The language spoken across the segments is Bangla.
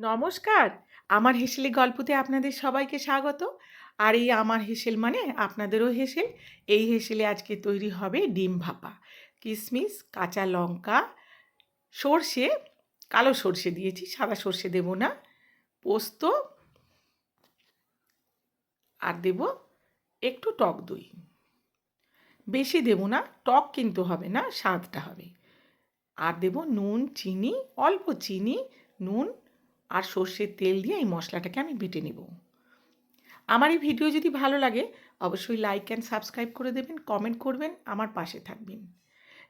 নমস্কার। আমার হেসেলি গল্পতে আপনাদের সবাইকে স্বাগত। আর এই আমার হেসেল মানে আপনাদেরও হেসেল। এই হেসেলে আজকে তৈরি হবে ডিম ভাপা। কিশমিশ কাঁচা লঙ্কা, সর্ষে, কালো সর্ষে দিয়েছি, সাদা সর্ষে দেব না। পোস্ত, আর দেব একটু টক দই। বেশি দেব না, টক কিন্তু হবে না, স্বাদটা হবে। আর দেব নুন, চিনি, অল্প চিনি, নুন আর সর্ষের তেল দিয়ে এই মশলাটাকে আমি বেটে নেব। আমার এই ভিডিও যদি ভালো লাগে, অবশ্যই লাইক অ্যান্ড সাবস্ক্রাইব করে দেবেন কমেন্ট করবেন, আমার পাশে থাকবেন।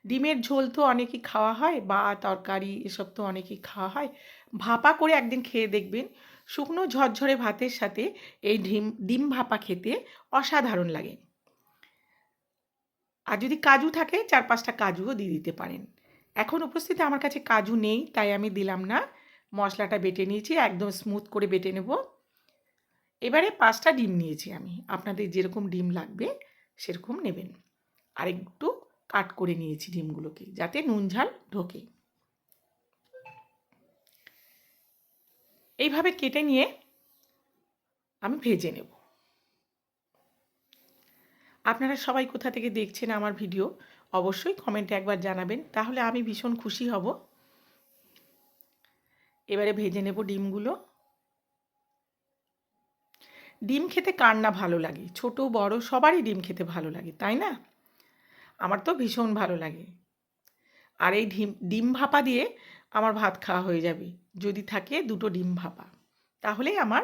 ডিমের ঝোল তো অনেকই খাওয়া হয় বা তরকারি, এসব তো অনেকই খাওয়া হয়। ভাপা করে একদিন খেয়ে দেখবেন, শুকনো ঝরঝরে ভাতের সাথে এই ডিম ডিম ভাপা খেতে অসাধারণ লাগে। আর যদি কাজু থাকে, চার পাঁচটা কাজুও দিয়ে দিতে পারেন। এখন উপস্থিত আমার কাছে কাজু নেই, তাই আমি দিলাম না। মশলাটা বেটে নিয়েছি, একদম স্মুথ করে বেটে নেব। এবারে পাঁচটা ডিম নিয়েছি আমি, আপনাদের যেরকম ডিম লাগবে সেরকম নেবেন। আর একটু কাট করে নিয়েছি ডিমগুলোকে, যাতে নুন ঝাল ঢোকে। এইভাবে কেটে নিয়ে আমি ভেজে নেব। আপনারা সবাই কোথা থেকে দেখছেন আমার ভিডিও, অবশ্যই কমেন্টে একবার জানাবেন, তাহলে আমি ভীষণ খুশি হব। এবারে ভেজে নেব ডিমগুলো। ডিম খেতে কার না ভালো লাগে? ছোট, বড়, সবারই ডিম খেতে ভালো লাগে, তাই না? আমার তো ভীষণ ভালো লাগে। আর এই ডিম ডিম ভাপা দিয়ে আমার ভাত খাওয়া হয়ে যাবে। যদি থাকে দুটো ডিম ভাপা, তাহলেই আমার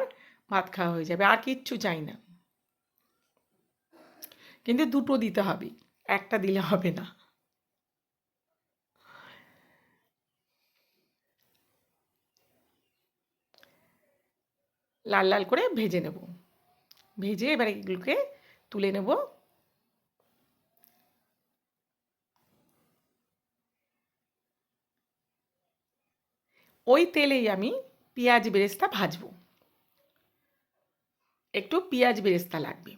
ভাত খাওয়া হয়ে যাবে, আর কিচ্ছু চাই না। কিন্তু দুটো দিতে হবে, একটা দিলে হবে না। লাল লাল করে ভেজে নেব। ভেজে এবার এগুলোকে তুলে নেব। ওই তেলেই আমি পেঁয়াজ বেরেস্তা ভাজবো। একটু পেঁয়াজ বেরেস্তা লাগবে।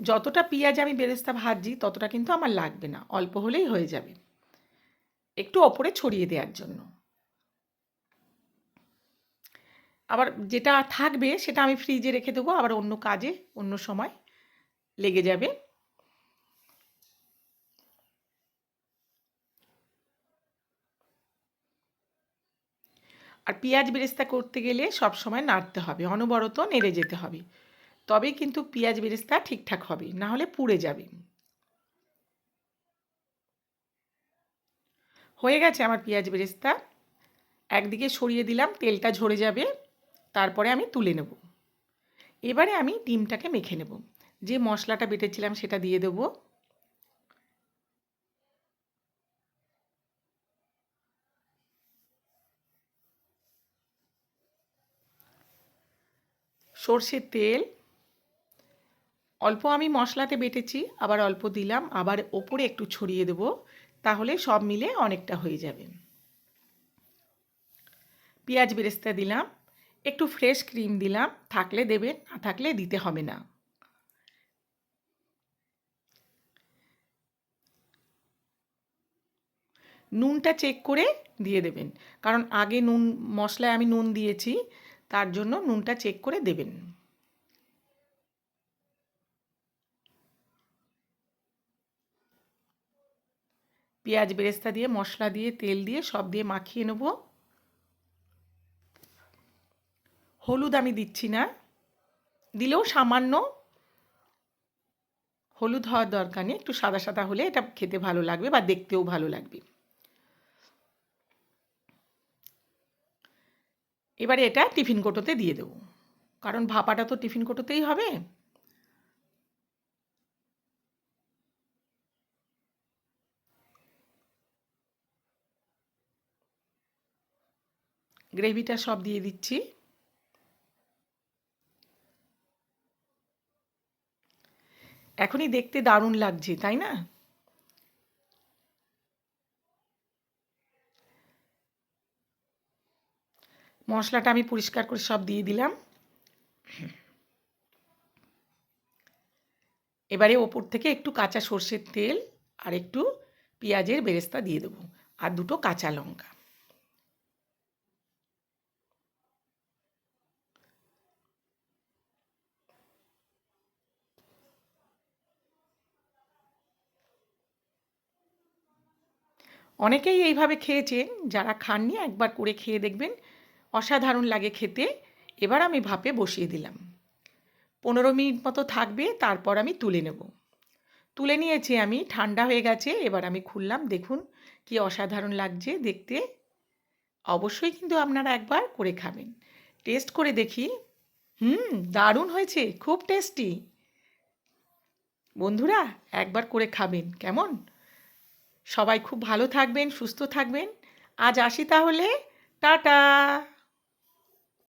যতটা পেঁয়াজ আমি বেরেস্তা ভাজছি, ততটা কিন্তু আমার লাগবে না। অল্প হলেই হয়ে যাবে। একটু ওপরে ছড়িয়ে দেওয়ার জন্য। আবার যেটা থাকবে সেটা আমি ফ্রিজে রেখে দেবো, আবার অন্য কাজে, অন্য সময় লেগে যাবে। আর পেঁয়াজ বেরেস্তা করতে গেলে সব সময় নাড়তে হবে, অনবরত নেড়ে যেতে হবে। তবে কিন্তু পেঁয়াজ বেরেস্তা ঠিকঠাক হবে, না হলে পুড়ে যাবে। হয়ে গেছে আমার পেঁয়াজ বেরেস্তা। একদিকে সরিয়ে দিলাম, তেলটা ঝরে যাবে, তারপরে আমি তুলে নেব। এবারে আমি ডিমটাকে মেখে নেব। যে মশলাটা বেটেছিলাম সেটা দিয়ে দেব। সর্ষের তেল। অল্প আমি মশলাতে বেটেছি, আবার অল্প দিলাম, আবার ওপরে একটু ছড়িয়ে দেব। তাহলে সব মিলে অনেকটা হয়ে যাবে। পেঁয়াজ বেরেস্তা দিলাম, একটু ফ্রেশ ক্রিম দিলাম, থাকলে দেবেন না থাকলে দিতে হবে না। নুনটা চেক করে দিয়ে দেবেন, কারণ আগে নুন, মশলায় আমি নুন দিয়েছি, তার জন্য নুনটা চেক করে দেবেন। পেঁয়াজ বেরেস্তা দিয়ে, মশলা দিয়ে, তেল দিয়ে সব দিয়ে মাখিয়ে নেব। হলুদ আমি দিচ্ছি না। দিলেও সামান্য হলুদ হওয়ার দরকার নেই, একটু সাদা সাদা হলে এটা খেতে ভালো লাগবে বা দেখতেও ভালো লাগবে। এবারে এটা টিফিন কোটোতে দিয়ে দেবো, কারণ ভাপাটা তো টিফিন কোটোতেই হবে। গ্রেভিটা সব দিয়ে দিচ্ছি। এখনই দেখতে দারুণ লাগছে, তাই না? মশলাটা আমি পরিষ্কার করে সব দিয়ে দিলাম। এবারে ওপর থেকে একটু কাঁচা সর্ষের তেল আর একটু পেঁয়াজের বেরেস্তা দিয়ে দেবো। আর দুটো কাঁচা লঙ্কা। অনেকেই এইভাবে খেয়েছেন যারা খাননি একবার করে খেয়ে দেখবেন, অসাধারণ লাগে খেতে। এবার আমি ভাপে বসিয়ে দিলাম। পনেরো মিনিট মতো থাকবে, তারপর আমি তুলে নেব। তুলে নিয়েছি আমি, ঠান্ডা হয়ে গেছে, এবার আমি খুললাম, দেখুন কি অসাধারণ লাগছে দেখতে। অবশ্যই কিন্তু আপনারা একবার করে খাবেন। টেস্ট করে দেখি। হুম, দারুণ হয়েছে, খুব টেস্টি। বন্ধুরা, একবার করে খাবেন, কেমন? সবাই খুব ভালো থাকবেন সুস্থ থাকবেন। আজ আসি তাহলে। টাটা!